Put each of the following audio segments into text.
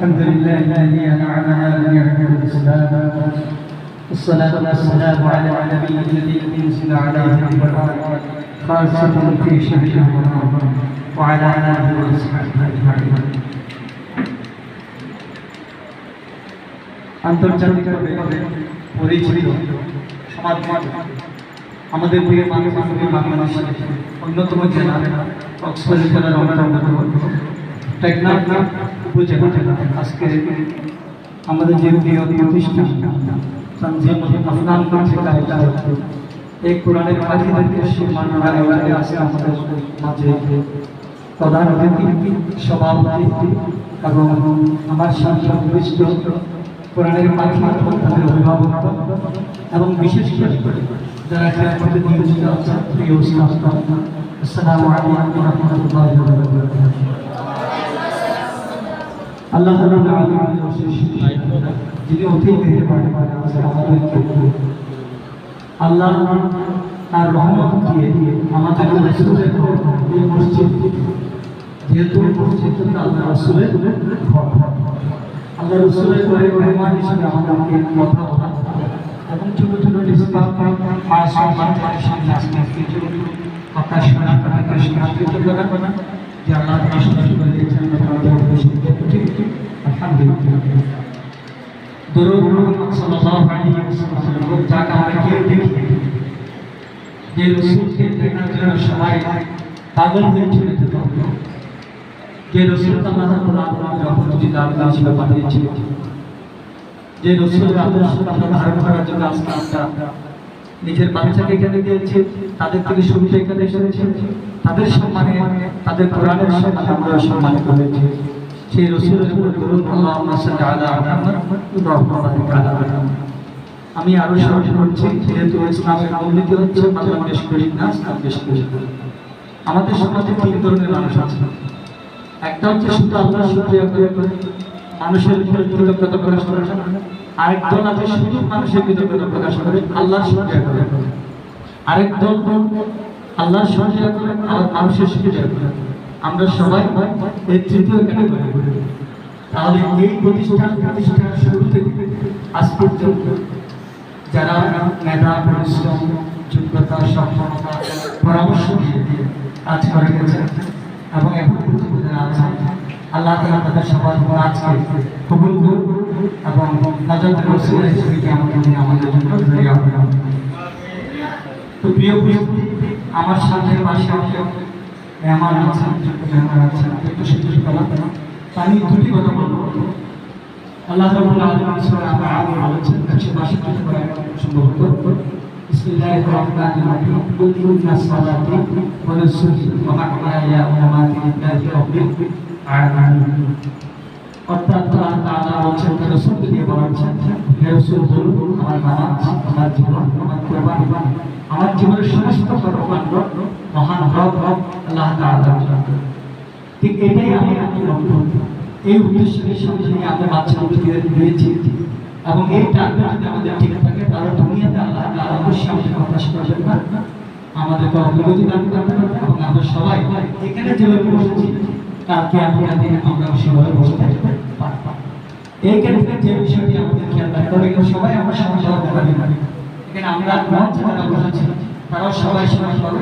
الحمد لله الذي أنعمنا بنعمة الإسلام والصلاة والسلام على النبي الذي أنزل عليه القرآن خاصة في شهر رمضان وعلى آله وصحبه أجمعين আন্তর্জাতিকভাবে পরিচিত সমাজ আমাদের প্রিয় মানুষ আমাদের বাংলাদেশের অন্যতম জেলা কক্সবাজার জেলার অন্যতম টেকনাফ উপজেলা আজকে আমাদের যে প্রতিষ্ঠান আফগান এই কোরআনের পাখিদেরকে সম্মাননা আয়োজনে আছে আমাদের মাঝে প্রধান অতিথি, সভাপতি এবং আমার উপবিষ্ট কোরআনের পাখি তাদের অভিভাবক এবং বিশেষ করে যারা মধ্যে নিয়োজিত আছেন, প্রিয় আসসালামু আলাইকুম রহমতুল্লাহি আল্লাহ রাব্বুল আলামিনের অশেষ যিনি অতি মেহেরবান আল্লাহ তার রহমত দিয়ে আমাদের রাসূলের এই মসজিদ। যেহেতু মসজিদটা আল্লাহ রাসূলের ঘর। আল্লাহ রসুলের করে মেহমান হিসেবে আমাদেরকে কথা বলা। এবং ছোট ছোট ডিসপার মা সম্মান সামনে আসতে কিছু কথা শোনা কথা শোনা যে আল্লাহ করে দিয়েছেন। যে হয়ে ধারণ করার জন্য আমরা নিজের বাচ্চাকে এখানে দিয়েছি তাদের থেকে শুরুতে এখানে এসেছে তাদের সম্মানে তাদের কোরআনের সম্মানে আমরা সম্মানিত হয়েছি সেই রসুলের উপর দরুদ আল্লাহুম্মা সাল্লি আলা মুহাম্মদ ওয়া বারিক আলা মুহাম্মদ। আমি আরও স্মরণ করছি যেহেতু ইসলামের মূলনীতি হচ্ছে বাংলাদেশ করি না দেশ করি আমাদের সমাজে তিন ধরনের মানুষ আছে। একটা হচ্ছে শুধু আল্লাহ শুক্রিয়া করে, মানুষের উপরে কৃতজ্ঞতা প্রকাশ করে। আরেক দল আছে শুধু মানুষের কৃতজ্ঞতা প্রকাশ করে, আল্লাহর শুক্রিয়া করে। আরেক দল আল্লাহর শুক্রিয়া করে আর মানুষের শুক্রিয়া করে। আমরা সবাই এই তৃতীয় ক্যাটাগরি তাহলে এই প্রতিষ্ঠান প্রতিষ্ঠান শুরু থেকে আজ পর্যন্ত যারা মেধা, পরিশ্রম, যোগ্যতা, সক্ষমতা, পরামর্শ দিয়ে কাজ করে গেছেন এবং এখন পর্যন্ত আছেন, আল্লাহ তালা তাদের সবার উপর আজকে কবুল এবং নাজাত রসুল হিসেবে আমাকে নিয়ে আমাদের জন্য জড়িয়ে হবে তো প্রিয় প্রিয় আমার সাথে পাশে আমাকে মেহমান আছেন ছোট মেহমান আছেন একটু সুযোগ পেলাম আমি দুটি কথা বলব। আল্লাহ রাব্বুল আলামিন সূরা আল-আ'রাফ বলেছেন 162 করে সম্ভবত বিসমিল্লাহির রহমানির রহিম। কুল ইন্না সালাতি ওয়া নুসুকি আমার জীবন, আমার কুরবানি আমার জীবনের সমস্ত কর্মকাণ্ড মহান রব রব, আল্লাহ ঠিক এটাই আমি বক্তব্য এই উদ্দেশ্যের সামনে নিয়ে আমরা বাচ্চাগুলোকে দিয়েছি এবং এই টার্গেট যদি আমাদের ঠিক থাকে, তাহলে দুনিয়াতে আল্লাহ অবশ্যই আমাদের কথা শোনাবেন না আমাদেরকে অগ্রগতি দান করবেন এবং আমরা সবাই এখানে যেভাবে বসেছি আমরা দিনে আমরা সেভাবে বসে থাকতে পারব। এই ক্ষেত্রে যে বিষয়টি আমাদের খেয়াল রাখতে হবে সবাই আমরা সমাজ পারি। এখানে আমরা বসেছি, তারাও সবাই পাবে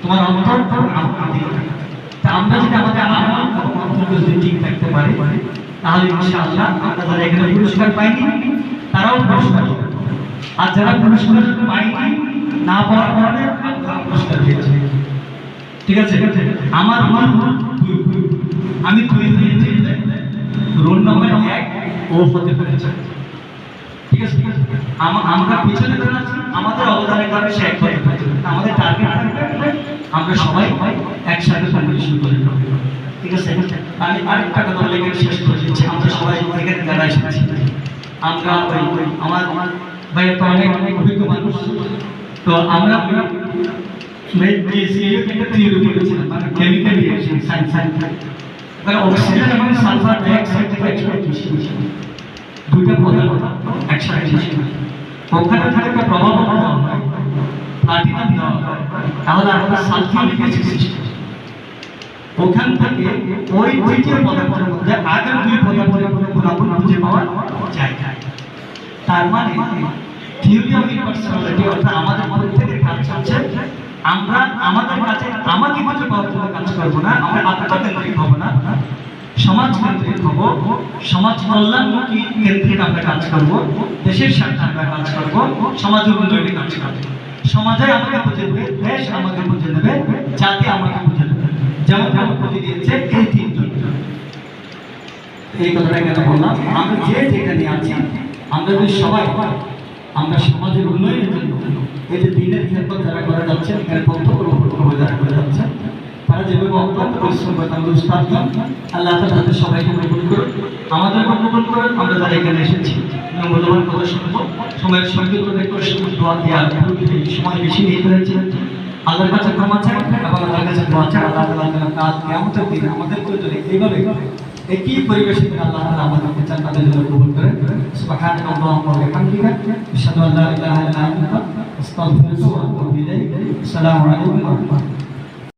তোমার অন্তর তা আমরা যদি আমাদের আমল এবং যদি ঠিক থাকতে পারে, তাহলে ইনশাআল্লাহ আমরা যারা এখানে পুরস্কার পাইনি, তারাও পুরস্কার আর যারা পুরস্কার পাইনি, না পাওয়ার কারণে আমরা পুরস্কার পেয়েছি। ঠিক আছে? আমার মন, আমি দুই হয়েছি রোল নম্বর এক ও হতে পেরেছে। ঠিক আছে? আমরা পিছনে আছি, আমাদের অবদানের কারণে সে এক পেরেছে। আমাদের টার্গেট থাকবে আমরা সবাই একসাথে কম্পিটিশন করে ঠিক আছে? আমি আরেকটা কথা এখানে শেষ করে দিচ্ছি। আমরা সবাই এখানে যারা এসেছি, আমরা ওই আমার ভাইয়ের তো অনেক অনেক অভিজ্ঞ মানুষ। তো আমরা মানে মানে থেকে একসাথে ওখানে হয় তাহলে আমরা সালফিউরিক ওখান থেকে ওই তৃতীয় পদার্থের মধ্যে আগের দুই পদার্থের গুণাগুণ খুঁজে পাওয়া যায় তার মানে থিওরি অফ অর্থাৎ আমাদের প্রত্যেকের কাজ হচ্ছে, আমরা আমাদের কাছে আমাকে খুঁজে পাওয়ার জন্য কাজ করব না, আমরা আত্মকেন্দ্রিক হব না সমাজ কেন্দ্রিক হব, সমাজ কল্যাণমুখী কেন্দ্রিক আমরা কাজ করব, দেশের স্বার্থে আমরা কাজ করব, সমাজ উন্নয়নে কাজ করব। সমাজে আমাকে বুঝে নেবে, দেশ আমাকে বুঝে নেবে, জাতি আমাকে বুঝে নেবে। যেমন যেমন বুঝে দিয়েছে, এই তিনজন। এই কথাটা কেন বললাম? আমরা যে যেখানে আছি, আমরা যদি সবাই, আমরা সমাজের উন্নয়নের জন্য, এই যে দিনের খেলপথ যারা করা যাচ্ছে এখানে বক্তব্য যারা করে যাচ্ছে। তারা যেভাবে অত্যন্ত পরিশ্রম করে তাদের উস্তাদ আল্লাহ তালা তাদের সবাইকে কবুল করুন আমাদের কবুল করুন, আমরা যারা এখানে এসেছি মূল্যবান কথা শুনব। সময়ের সঙ্গে করে দোয়া দেওয়া সময় বেশি নিয়ে ফেলেছি। আল্লাহর কাছে ক্ষমা চাই এবং আল্লাহর কাছে দোয়া চাই। আল্লাহ তালা কাল কেমতের দিন আমাদের প্রয়োজনে এইভাবে একই পরিবেশে আল্লাহ তালা আমাদেরকে চান, তাদের জন্য কবুল করে সুবহানাক আল্লাহুম্মা ওয়া বিহামদিকা আশহাদু আল্লা ইলাহা ইল্লা আনতা, আস্তাগফিরুকা ওয়া আতুবু ইলাইক। আসসালামু আলাইকুম ওয়া রাহমাতুল্লাহ।